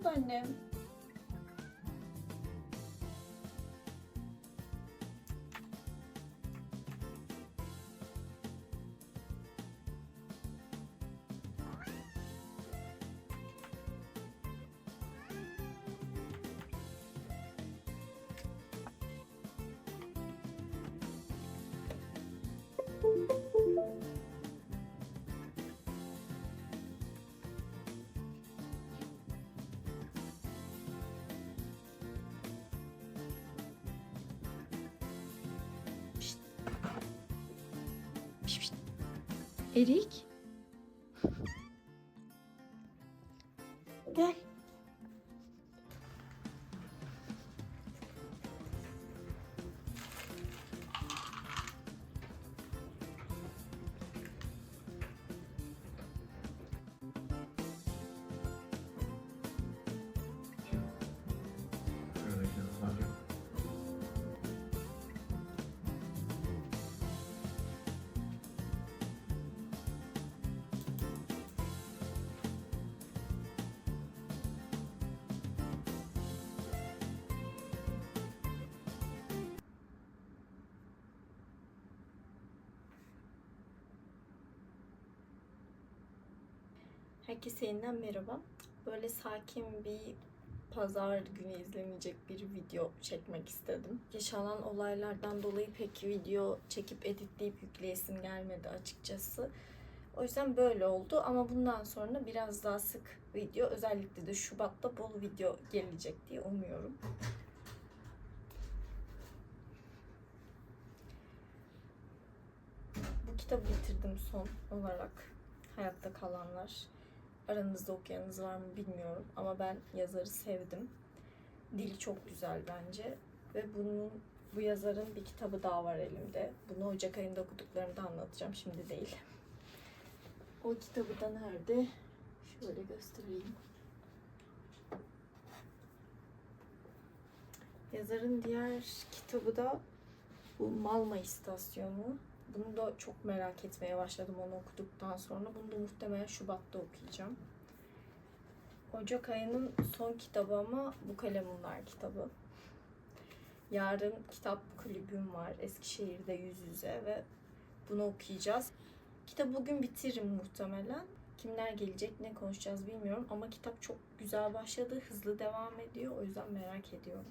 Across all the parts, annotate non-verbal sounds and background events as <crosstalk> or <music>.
oldu annem? Erik. Herkese yeniden merhaba. Böyle sakin bir pazar günü izlenecek bir video çekmek istedim. Yaşanan olaylardan dolayı pek video çekip editleyip yükleyesim gelmedi açıkçası. O yüzden böyle oldu ama bundan sonra biraz daha sık video özellikle de Şubat'ta bol video gelecek diye umuyorum. Bu kitabı bitirdim son olarak. Hayatta kalanlar. Aranızda okuyanınız var mı bilmiyorum ama ben yazarı sevdim. Dili çok güzel bence ve bunun bu yazarın bir kitabı daha var elimde. Bunu Ocak ayında okuduklarımda anlatacağım şimdi değil. O kitabı da nerede? Şöyle göstereyim. Yazarın diğer kitabı da bu Malma İstasyonu. Bunu da çok merak etmeye başladım onu okuduktan sonra. Bunu da muhtemelen Şubat'ta okuyacağım. Ocak ayının son kitabı ama bu Kalemunlar kitabı. Yarın kitap kulübüm var Eskişehir'de yüz yüze ve bunu okuyacağız. Kitabı bugün bitiririm muhtemelen. Kimler gelecek, ne konuşacağız bilmiyorum ama kitap çok güzel başladı, hızlı devam ediyor. O yüzden merak ediyorum.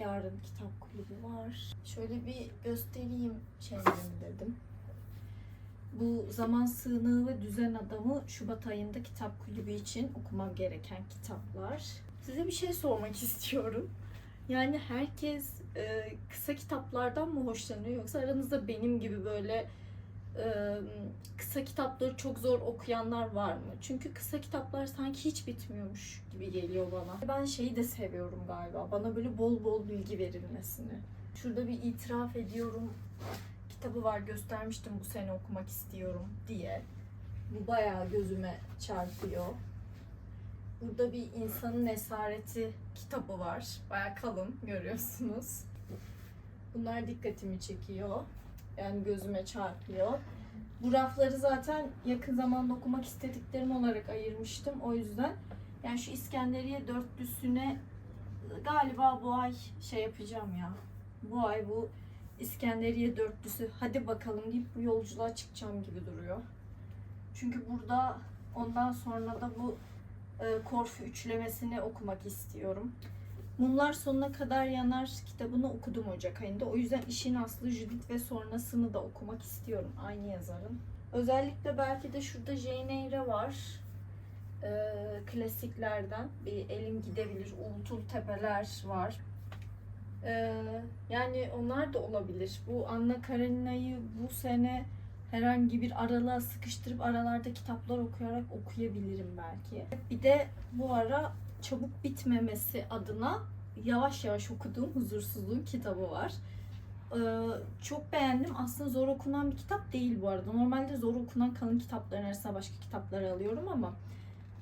Yarın kitap kulübü var. Şöyle bir göstereyim şeylerimi dedim. Bu Zaman Sığınağı ve Düzen Adamı Şubat ayında kitap kulübü için okumam gereken kitaplar. Size bir şey sormak <laughs> istiyorum. Yani herkes e, kısa kitaplardan mı hoşlanıyor yoksa aranızda benim gibi böyle e, kısa kitapları çok zor okuyanlar var mı? Çünkü kısa kitaplar sanki hiç bitmiyormuş gibi geliyor bana. Ben şeyi de seviyorum galiba. Bana böyle bol bol bilgi verilmesini. Şurada bir itiraf ediyorum kitabı var göstermiştim bu sene okumak istiyorum diye. Bu bayağı gözüme çarpıyor. Burada bir insanın esareti kitabı var. Bayağı kalın görüyorsunuz. Bunlar dikkatimi çekiyor. Yani gözüme çarpıyor. Bu rafları zaten yakın zamanda okumak istediklerim olarak ayırmıştım. O yüzden yani şu İskenderiye dörtlüsüne galiba bu ay şey yapacağım ya. Bu ay bu İskenderiye dörtlüsü hadi bakalım deyip bu yolculuğa çıkacağım gibi duruyor. Çünkü burada ondan sonra da bu e, Korfu üçlemesini okumak istiyorum. Mumlar sonuna kadar yanar kitabını okudum Ocak ayında. O yüzden işin aslı Judith ve sonrasını da okumak istiyorum aynı yazarın. Özellikle belki de şurada Jane Eyre var. Ee, klasiklerden bir elim gidebilir. Uğultul Tepeler var. Ee, yani onlar da olabilir. Bu Anna Karenina'yı bu sene herhangi bir aralığa sıkıştırıp aralarda kitaplar okuyarak okuyabilirim belki. Bir de bu ara çabuk bitmemesi adına yavaş yavaş okuduğum Huzursuzluğun kitabı var. Ee, çok beğendim. Aslında zor okunan bir kitap değil bu arada. Normalde zor okunan kalın kitapların arasına başka kitapları alıyorum ama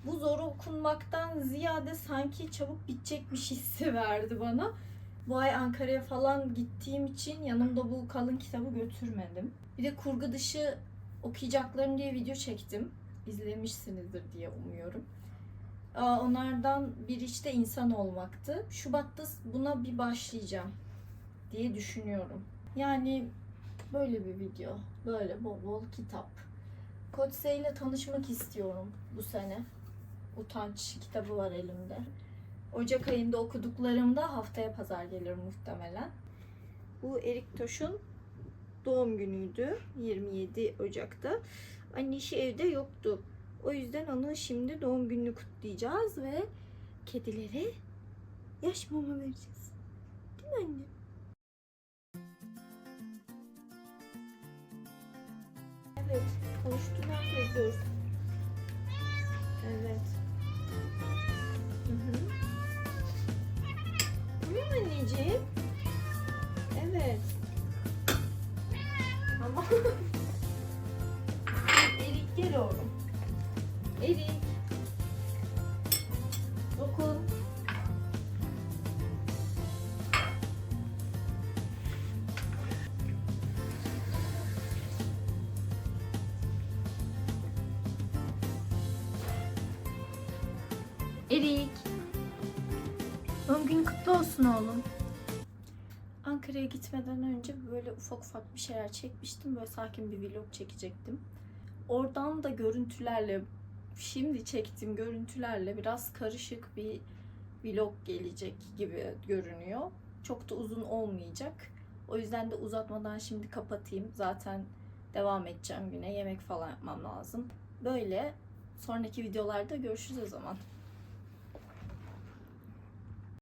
bu zor okunmaktan ziyade sanki çabuk bitecekmiş hissi <laughs> verdi bana. Bu ay Ankara'ya falan gittiğim için yanımda bu kalın kitabı götürmedim. Bir de kurgu dışı okuyacaklarım diye video çektim. İzlemişsinizdir diye umuyorum. Onlardan bir işte insan olmaktı. Şubat'ta buna bir başlayacağım diye düşünüyorum. Yani böyle bir video. Böyle bol bol kitap. Kotse ile tanışmak istiyorum bu sene. Utanç kitabı var elimde. Ocak ayında okuduklarımda haftaya pazar gelir muhtemelen. Bu Erik Toş'un doğum günüydü 27 Ocak'ta. Annesi evde yoktu. O yüzden onu şimdi doğum gününü kutlayacağız ve kedilere yaş mama vereceğiz. Değil mi anne? Evet, konuştuğunu görsün. Evet. Hı hı. Tamam anneciğim. Evet. Ama <laughs> Erik gel oğlum. Erik. Dokun. Erik. Doğum günün kutlu olsun oğlum. Ankara'ya gitmeden önce böyle ufak ufak bir şeyler çekmiştim. Böyle sakin bir vlog çekecektim. Oradan da görüntülerle, şimdi çektiğim görüntülerle biraz karışık bir vlog gelecek gibi görünüyor. Çok da uzun olmayacak. O yüzden de uzatmadan şimdi kapatayım. Zaten devam edeceğim güne. Yemek falan yapmam lazım. Böyle sonraki videolarda görüşürüz o zaman.